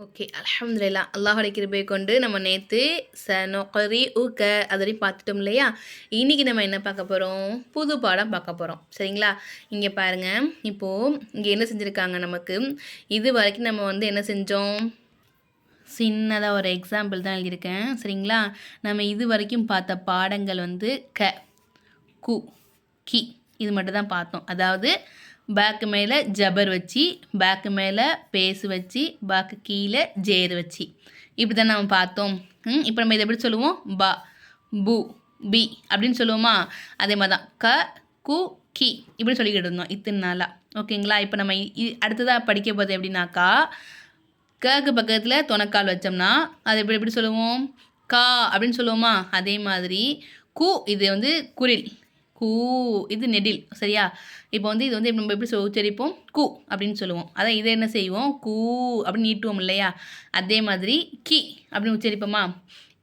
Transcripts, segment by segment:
Okay அலமதுல்லா அல்லாஹோட கிருபை கொண்டு நம்ம நேற்று ச நொக்கரி ஊக்க அதரையும் பார்த்துட்டோம் இல்லையா? இன்றைக்கி நம்ம என்ன பார்க்க போகிறோம் புது பாடம் பார்க்க போகிறோம் சரிங்களா? இங்கே பாருங்கள் இப்போது இங்கே என்ன செஞ்சுருக்காங்க நமக்கு? இது வரைக்கும் நம்ம வந்து என்ன செஞ்சோம்? சின்னதாக ஒரு எக்ஸாம்பிள் தான் எழுதியிருக்கேன். சரிங்களா? நம்ம இது வரைக்கும் பார்த்த பாடங்கள் வந்து க கு கி. இது மட்டும் தான் பார்த்தோம். அதாவது பேக்கு மேலே ஜபர் வச்சு பேக்கு மேலே பேசு வச்சு பேக்கு கீழே ஜேர் வச்சு. இப்படி தான் நம்ம பார்த்தோம். ம் இப்போ நம்ம இதை எப்படி சொல்லுவோம்? பா பு பி அப்படின்னு சொல்லுவோமா? அதே மாதிரி தான் க கு கி. இப்படி சொல்லிக்கிட்டு இருந்தோம் இத்தனை நாளாக ஓகேங்களா? இப்போ நம்ம அடுத்ததாக படிக்க போகிறது எப்படின்னாக்கா கக்கு பக்கத்தில் துணக்கால் வச்சோம்னா அது எப்படி எப்படி சொல்லுவோம்? கா அப்படின்னு சொல்லுவோமா? அதே மாதிரி கு இது வந்து குரில். கூ இது நெடில் சரியா? இப்போ வந்து இது வந்து நம்ம எப்படி உச்சரிப்போம்? கூ அப்படின்னு சொல்லுவோம். அதான் இதை என்ன செய்வோம்? கூ அப்படின்னு நீட்டுவோம் இல்லையா? அதே மாதிரி கி அப்படின்னு உச்சரிப்போமா?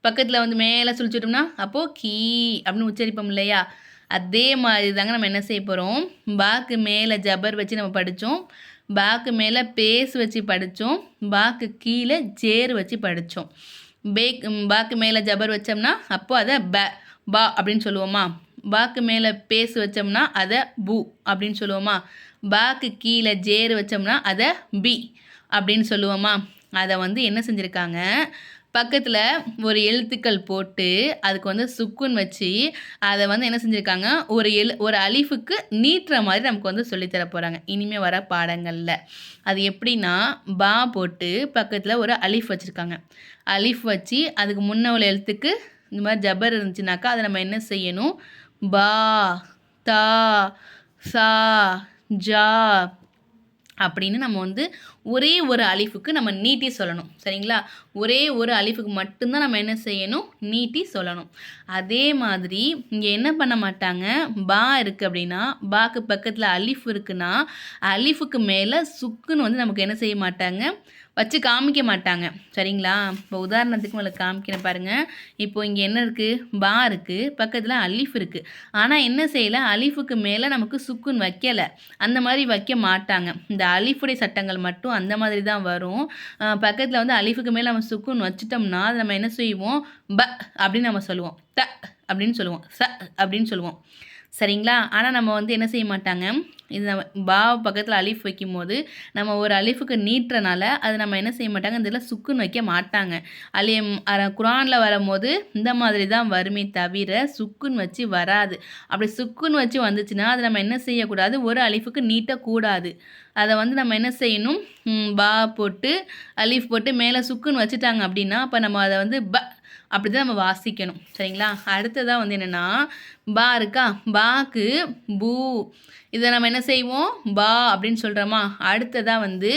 பக்கத்தில் வந்து மேலே சுழிச்சிட்டோம்னா அப்போது கீ அப்படின்னு உச்சரிப்போம் இல்லையா? அதே மாதிரி தாங்க நம்ம என்ன செய்ய போகிறோம் பாக்கு மேலே ஜபர் வச்சு நம்ம படித்தோம் பாக்கு மேலே பேஸ் வச்சு படித்தோம் பாக்கு கீழே ஜேர் வச்சு படித்தோம் பேக் பாக்கு மேலே ஜபர் வச்சோம்னா அப்போது அதை ப பா அப்படின்னு சொல்லுவோமா? பாக்கு மேலே பேஸ் வச்சோம்னா அதை பூ அப்படின்னு சொல்லுவோமா. பாக்கு கீழே ஜேர் வச்சோம்னா அதை பி அப்படின்னு சொல்லுவோமா. அதை வந்து என்ன செஞ்சுருக்காங்க? பக்கத்தில் ஒரு எழுத்துக்கள் போட்டு அதுக்கு வந்து சுக்குன் வச்சு அதை வந்து என்ன செஞ்சுருக்காங்க? ஒரு எழு ஒரு அலிஃபுக்கு நீட்டுற மாதிரி நமக்கு வந்து சொல்லித்தர போகிறாங்க இனிமேல் வர பாடங்களில். அது எப்படின்னா பா போட்டு பக்கத்தில் ஒரு அலிஃப் வச்சுருக்காங்க. அலிஃப் வச்சு அதுக்கு முன்ன உள்ள எழுத்துக்கு இந்த மாதிரி ஜபர் இருந்துச்சுனாக்கா அதை நம்ம என்ன செய்யணும்? பா தா சா ஜா அப்படின்னு நம்ம வந்து ஒரே ஒரு அலிஃபுக்கு நம்ம நீட்டி சொல்லணும். சரிங்களா? ஒரே ஒரு அலிஃபுக்கு மட்டும்தான் நம்ம என்ன செய்யணும்? நீட்டி சொல்லணும். அதே மாதிரி இங்கே என்ன பண்ண மாட்டாங்க? பா இருக்குது அப்படின்னா பாக்கு பக்கத்தில் அலிஃப் இருக்குன்னா அலிஃபுக்கு மேலே சுக்குன்னு வந்து நமக்கு என்ன செய்ய மாட்டாங்க? வச்சு காமிக்க மாட்டாங்க. சரிங்களா? இப்போ உதாரணத்துக்கு உங்களுக்கு காமிக்கிறேன் பாருங்கள் இப்போது இங்கே என்ன இருக்குது பா இருக்குது பக்கத்தில் அலிஃப் இருக்குது ஆனால் என்ன செய்யலை? அலிஃபுக்கு மேலே நமக்கு சுக்குன் வைக்கலை. அந்த மாதிரி வைக்க மாட்டாங்க. இந்த அலிஃபுடைய சட்டங்கள் மட்டும் அந்த மாதிரி தான் வரும். பக்கத்தில் வந்து அலிஃபுக்கு மேலே நம்ம சுக்குன் வச்சிட்டோம்னா அதை நம்ம என்ன செய்வோம்? ப அப்படின்னு நம்ம சொல்லுவோம். த அப்படின்னு சொல்லுவோம். ச அப்படின்னு சொல்லுவோம். சரிங்களா? ஆனால் நம்ம வந்து என்ன செய்ய மாட்டாங்க? இந்த பா பக்கத்தில் அலிஃப் வைக்கும்போது நம்ம ஒரு அலிஃபுக்கு நீட்டுறனால அது நம்ம என்ன செய்ய மாட்டாங்க? இந்த இதில் சுக்குன்னு வைக்க மாட்டாங்க. அலி குரானில் வரும்போது இந்த மாதிரி தான் வருமே தவிர சுக்குன் வச்சு வராது. அப்படி சுக்குன்னு வச்சு வந்துச்சுன்னா அதை நம்ம என்ன செய்யக்கூடாது? ஒரு அலிஃபுக்கு நீட்டக்கூடாது. அதை வந்து நம்ம என்ன செய்யணும்? பா போட்டு அலிஃப் போட்டு மேலே சுக்குன்னு வச்சுட்டாங்க அப்படின்னா அப்போ நம்ம அதை வந்து ப அப்படி தான் நம்ம வாசிக்கணும். சரிங்களா? அடுத்ததாக வந்து என்னென்னா பா இருக்கா? பாக்கு பூ. இதை நம்ம என்ன செய்வோம்? பா அப்படின்னு சொல்கிறோமா அடுத்ததாக வந்து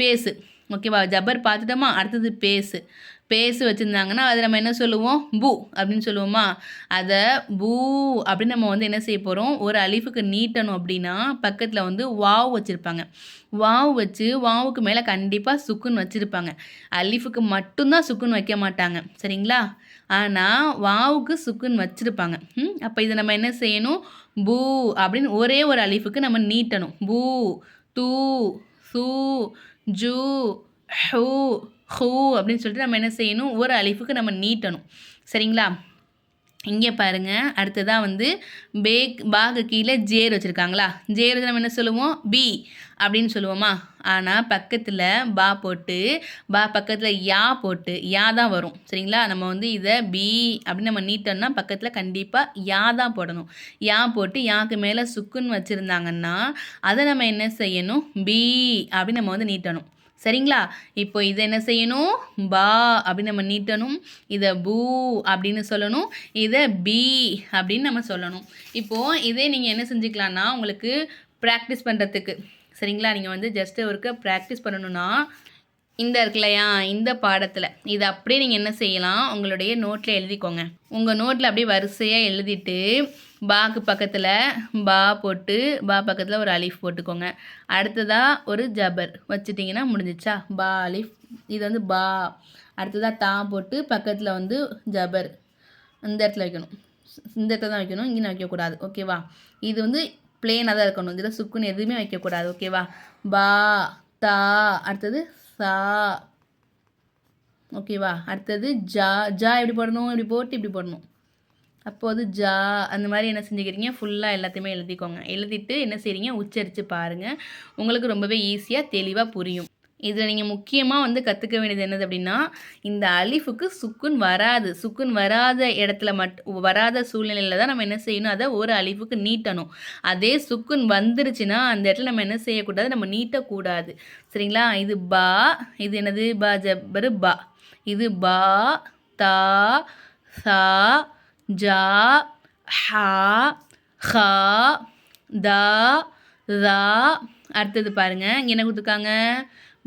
பேசு. ஓகேவா? ஜப்பர் பார்த்துட்டோமா? அடுத்தது பேசு. பேசு வச்சுருந்தாங்கன்னா அதை நம்ம என்ன சொல்லுவோம்? பூ அப்படின்னு சொல்லுவோமா? அதை பூ அப்படின்னு நம்ம வந்து என்ன செய்ய போகிறோம் ஒரு அலிஃபுக்கு நீட்டணும் அப்படின்னா பக்கத்தில் வந்து வாவ் வச்சுருப்பாங்க. வாவ் வச்சு வாவுக்கு மேலே கண்டிப்பாக சுக்குன்னு வச்சுருப்பாங்க. அலிஃபுக்கு மட்டும்தான் சுக்குன்னு வைக்க மாட்டாங்க. சரிங்களா? ஆனால் வாவுக்கு சுக்குன்னு வச்சுருப்பாங்க. ம்? அப்போ இதை நம்ம என்ன செய்யணும்? பூ அப்படின்னு ஒரே ஒரு அலிஃபுக்கு நம்ம நீட்டணும். பூ தூ சூ ஜூ ஹூ ஹூ அப்படின்னு சொல்லிட்டு நம்ம என்ன செய்யணும்? ஒரு அலிஃபுக்கு நம்ம நீட்டணும். சரிங்களா? இங்கே பாருங்க. அடுத்ததாக வந்து பேக் பாகு கீழே ஜேர் வச்சுருக்காங்களா? ஜேர் வந்து நம்ம என்ன சொல்லுவோம்? பி அப்படின்னு சொல்லுவோமா? ஆனால் பக்கத்தில் பா போட்டு பா பக்கத்தில் யா போட்டு யா தான் வரும். சரிங்களா? நம்ம வந்து இதை பி அப்படின்னு நம்ம நீட்டோம்னா பக்கத்தில் கண்டிப்பாக யா தான் போடணும். யா போட்டு யாக்கு மேலே சுக்குன்னு வச்சுருந்தாங்கன்னா அதை நம்ம என்ன செய்யணும்? பி அப்படின்னு நம்ம வந்து நீட்டணும். சரிங்களா? இப்போ இதை என்ன செய்யணும்? பா அப்படின்னு நம்ம நீட்டணும். இதை பூ அப்படின்னு சொல்லணும். இதை பி அப்படின்னு நம்ம சொல்லணும். இப்போது இதே நீங்கள் என்ன செஞ்சுக்கலான்னா உங்களுக்கு ப்ராக்டிஸ் பண்ணுறதுக்கு சரிங்களா? நீங்கள் வந்து ஜஸ்ட் ஒருக்க ப்ராக்டிஸ் பண்ணணுன்னா இந்த இருக்கு இல்லையா இந்த பாடத்தில். இதை அப்படியே நீங்கள் என்ன செய்யலாம்? உங்களுடைய நோட்டில் எழுதிக்கோங்க. உங்கள் நோட்டில் அப்படியே வரிசையாக எழுதிட்டு பாக்கு பக்கத்தில் பா போட்டு பா பக்கத்தில் ஒரு அலீஃப் போட்டுக்கோங்க. அடுத்ததாக ஒரு ஜபர். வச்சுட்டிங்கன்னா முடிஞ்சிச்சா? பா அலீஃப். இது வந்து பா. அடுத்ததாக தா போட்டு பக்கத்தில் வந்து ஜபர். இந்த இடத்துல வைக்கணும். இந்த இடத்துல தான் வைக்கணும். இங்கே வைக்கக்கூடாது ஓகேவா இது வந்து பிளேனாக தான் இருக்கணும். இதில் சுக்குன்னு எதுவுமே வைக்கக்கூடாது ஓகேவா பா தா. அடுத்தது சா. ஓகேவா அடுத்தது ஜா. ஜா எப்படி போடணும்? இப்படி போட்டு இப்படி போடணும். அப்போது ஜா. அந்த மாதிரி என்ன செஞ்சுக்கிறீங்க? ஃபுல்லாக எல்லாத்தையுமே எழுதிக்கோங்க. எழுதிட்டு என்ன செய்கிறீங்க உச்சரித்து பாருங்கள் உங்களுக்கு ரொம்பவே ஈஸியாக தெளிவாக புரியும். இதில் நீங்கள் முக்கியமாக வந்து கற்றுக்க வேண்டியது என்னது அப்படின்னா இந்த அலிஃபுக்கு சுக்குன் வராது. சுக்குன் வராத இடத்துல மட் வராத சூழ்நிலையில் தான் நம்ம என்ன செய்யணும்? அதை ஒரு அலிஃபுக்கு நீட்டணும். அதே சுக்குன் வந்துருச்சுன்னா அந்த இடத்துல நம்ம என்ன செய்யக்கூடாது? நம்ம நீட்டக்கூடாது. சரிங்களா? இது பா இது என்னது? பா ஜப்பரு பா. இது பா தா சா ஜா ஹா ஹா தா தா. அடுத்தது பாருங்க. இங்கே என்ன கொடுத்துருக்காங்க?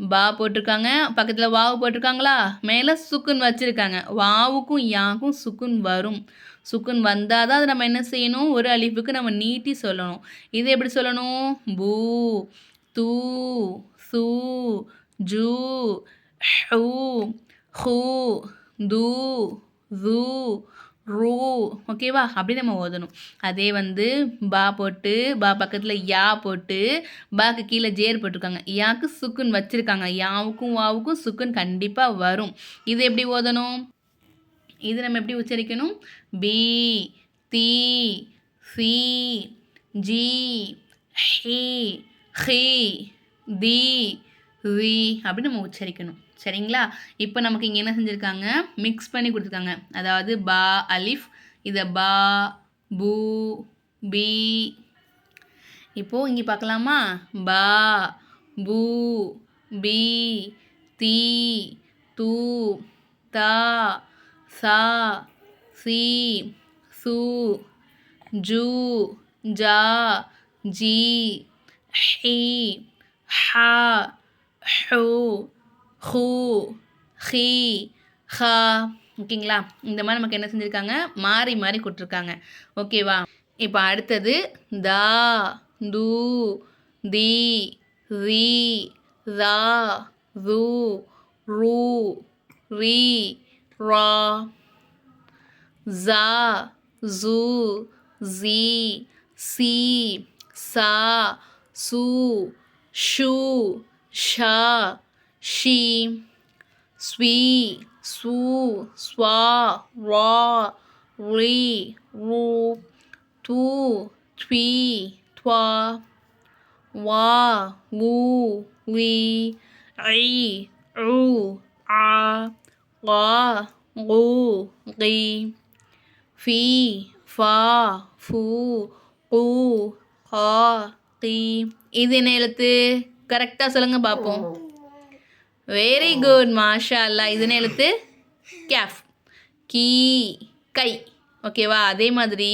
பா போட்டிருக்காங்க. பக்கத்தில் வாவு போட்டிருக்காங்களா? மேலே சுக்குன் வச்சுருக்காங்க. வாவுக்கும் யாக்கும் சுக்குன் வரும். சுக்குன் வந்தால் தான் அதை நம்ம என்ன செய்யணும்? ஒரு அழிப்புக்கு நம்ம நீட்டி சொல்லணும். இது எப்படி சொல்லணும்? பூ தூ சூ ஜூ ஹூ ஹூ தூ ஜூ ரூ ஓகேவா அப்படி நம்ம ஓதணும். அதே வந்து பா போட்டு பா பக்கத்தில் யா போட்டு பாக்கு கீழே ஜேர் போட்டிருக்காங்க. யாக்கு சுக்குன் வச்சுருக்காங்க. யாவுக்கும் வாவுக்கும் சுக்குன் கண்டிப்பாக வரும். இது எப்படி ஓதணும்? இது நம்ம எப்படி உச்சரிக்கணும்? பி தி சி ஜி ஹி ஹி தி வி அப்படின்னு நம்ம உச்சரிக்கணும். சரிங்களா? இப்போ நமக்கு இங்கே என்ன செஞ்சுருக்காங்க? மிக்ஸ் பண்ணி கொடுத்துருக்காங்க. அதாவது பா அலிஃப். இதை பா பூ பி. இப்போது இங்கே பார்க்கலாமா? பா பூ பி தி தூ தா சா சி சு ஜூ ஜா ஜி ஹி ஹா ஹூ ஹூ ஹீ ஹா ஓகேங்களா? இந்த மாதிரி நமக்கு என்ன செஞ்சுருக்காங்க? மாறி மாறி கொடுத்துருக்காங்க. ஓகேவா? இப்போ அடுத்தது தா து தி ரி ரா ரு ரூ ரி ரா ஜா ஜூ ஜி சி சா சு ஷு ஷா ஷீ ஸ்வி சு ஸ்வா ரா ரீ ரூ தூ த்வி த்வா வா ஊ வி ஐ ஊ ஆ வா ஊ லீ ஃபி ஃபா ஃபு ஊ ஹா தீ இது என்ன எழுத்து? கரெக்டாக சொல்லுங்கள் பார்ப்போம் வெரி குட் மாஷா அல்லா இதுன்னு எழுத்து கேஃப் கீ. கை ஓகேவா அதே மாதிரி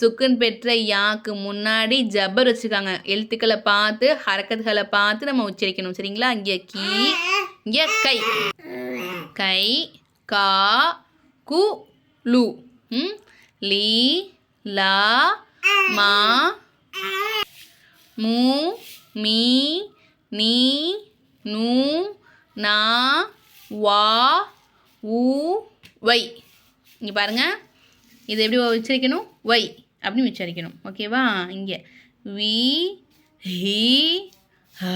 சுக்குன் பெற்ற யாக்கு முன்னாடி ஜப்பர் வச்சுருக்காங்க. எழுத்துக்களை பார்த்து ஹரக்கத்துகளை பார்த்து நம்ம உச்சரிக்கணும். சரிங்களா? இங்கே கீ இங்கே கை. கை கா கு லு. ம்? லீ லா மா மூ மீ நீ நூ நா வா ஊ வை. இங்கே பாருங்கள் இது எப்படி உச்சரிக்கணும்? வை அப்படின்னு உச்சரிக்கணும். ஓகேவா இங்கே. வி ஹி ஹ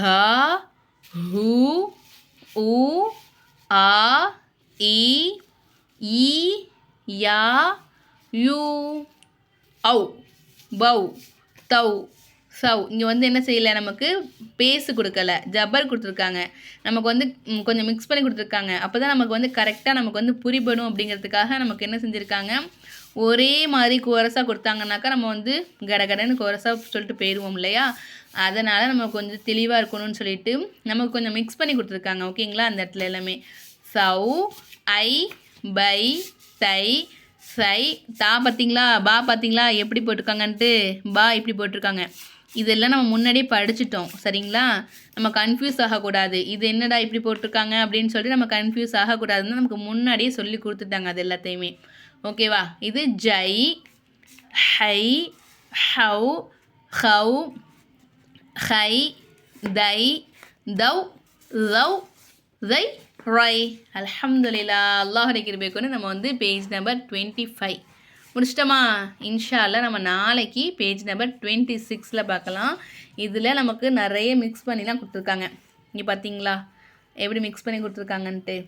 ஹூ உ ஆ இ ஈ யா யூ ஔ பௌ தௌ. சவ் இங்கே வந்து என்ன செய்யலை? நமக்கு பேஸு கொடுக்கல. ஜப்பர் கொடுத்துருக்காங்க. நமக்கு வந்து கொஞ்சம் மிக்ஸ் பண்ணி கொடுத்துருக்காங்க. அப்போ தான் நமக்கு வந்து கரெக்டாக நமக்கு வந்து புரிபடும் அப்படிங்கிறதுக்காக நமக்கு என்ன செஞ்சுருக்காங்க? ஒரே மாதிரி கோரஸாக கொடுத்தாங்கனாக்கா நம்ம வந்து கடகடன்னு கோரஸாக சொல்லிட்டு போயிடுவோம் இல்லையா? அதனால் நம்ம கொஞ்சம் தெளிவாக இருக்கணும்னு சொல்லிட்டு நமக்கு கொஞ்சம் மிக்ஸ் பண்ணி கொடுத்துருக்காங்க. ஓகேங்களா அந்த இடத்துல எல்லாமே. சவு ஐ பை தை சை தா பார்த்தீங்களா பா பார்த்தீங்களா எப்படி போட்டிருக்காங்கன்ட்டு பா இப்படி போட்டிருக்காங்க. இதெல்லாம் நம்ம முன்னாடியே படிச்சிட்டோம். சரிங்களா? நம்ம கன்ஃபியூஸ் ஆகக்கூடாது. இது என்னடா இப்படி போட்டிருக்காங்க அப்படின்னு சொல்லிட்டு நம்ம கன்ஃபியூஸ் ஆகக்கூடாதுன்னு நமக்கு முன்னாடியே சொல்லி கொடுத்துட்டாங்க அது எல்லாத்தையுமே. ஓகேவா இது ஜை ஹை ஹவ் ஹவ் ஹை தை தௌ லவ் தை ரை அல்ஹம்துலில்லா அல்லாஹ் கிருபேக்குன்னு நம்ம வந்து பேஜ் நம்பர் டுவெண்ட்டி ஃபைவ் முடிச்சிட்டோமா? இன்ஷால்ல நம்ம நாளைக்கு பேஜ் நம்பர் டுவெண்ட்டி சிக்ஸில் பார்க்கலாம். இதில் நமக்கு நிறைய மிக்ஸ் பண்ணிலாம் கொடுத்துருக்காங்க. இங்கே பார்த்தீங்களா? எப்படி மிக்ஸ் பண்ணி கொடுத்துருக்காங்கன்ட்டு?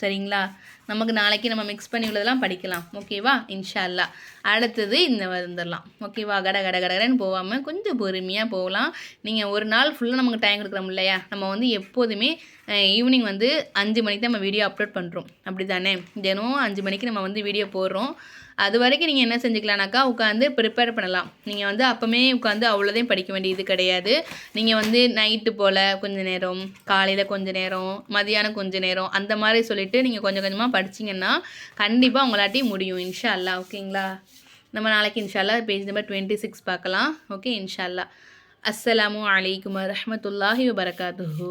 சரிங்களா? நமக்கு நாளைக்கு நம்ம மிக்ஸ் பண்ணி உள்ளதெல்லாம் படிக்கலாம். ஓகேவா இன்ஷா அல்லாஹ் அடுத்தது இந்த வந்துடலாம். ஓகேவா கட கட கடன்னு போகாமல் கொஞ்சம் பொறுமையாக போகலாம். நீங்கள் ஒரு நாள் ஃபுல்லாக நமக்கு டைம் கொடுக்குறோம் இல்லையா? நம்ம வந்து எப்போதுமே ஈவினிங் வந்து அஞ்சு மணிக்கு தான் நம்ம வீடியோ அப்லோட் பண்ணுறோம் அப்படி தானே தினமும் அஞ்சு மணிக்கு நம்ம வந்து வீடியோ போடுறோம். அது வரைக்கும் நீங்கள் என்ன செஞ்சுக்கலாம்னாக்கா உட்காந்து ப்ரிப்பேர் பண்ணலாம். நீங்கள் வந்து அப்போமே உட்காந்து அவ்வளோதையும் படிக்க வேண்டியது கிடையாது. நீங்கள் வந்து நைட்டு போல் கொஞ்ச நேரம் காலையில் கொஞ்ச நேரம் மதியானம் கொஞ்ச நேரம் அந்த மாதிரி சொல்லிவிட்டு நீங்கள் கொஞ்சம் கொஞ்சமாக படிச்சிங்கன்னா கண்டிப்பாக உங்களாட்டி முடியும். இன்ஷா அல்லா ஓகேங்களா? நம்ம நாளைக்கு இன்ஷால்லா பேஜ் நம்பர் டுவெண்ட்டி சிக்ஸ் பார்க்கலாம். ஓகே இன்ஷா அல்லா அஸ்ஸலாமு அலைக்கும் வரமத்துல்லாஹி வபரகாத்துஹு.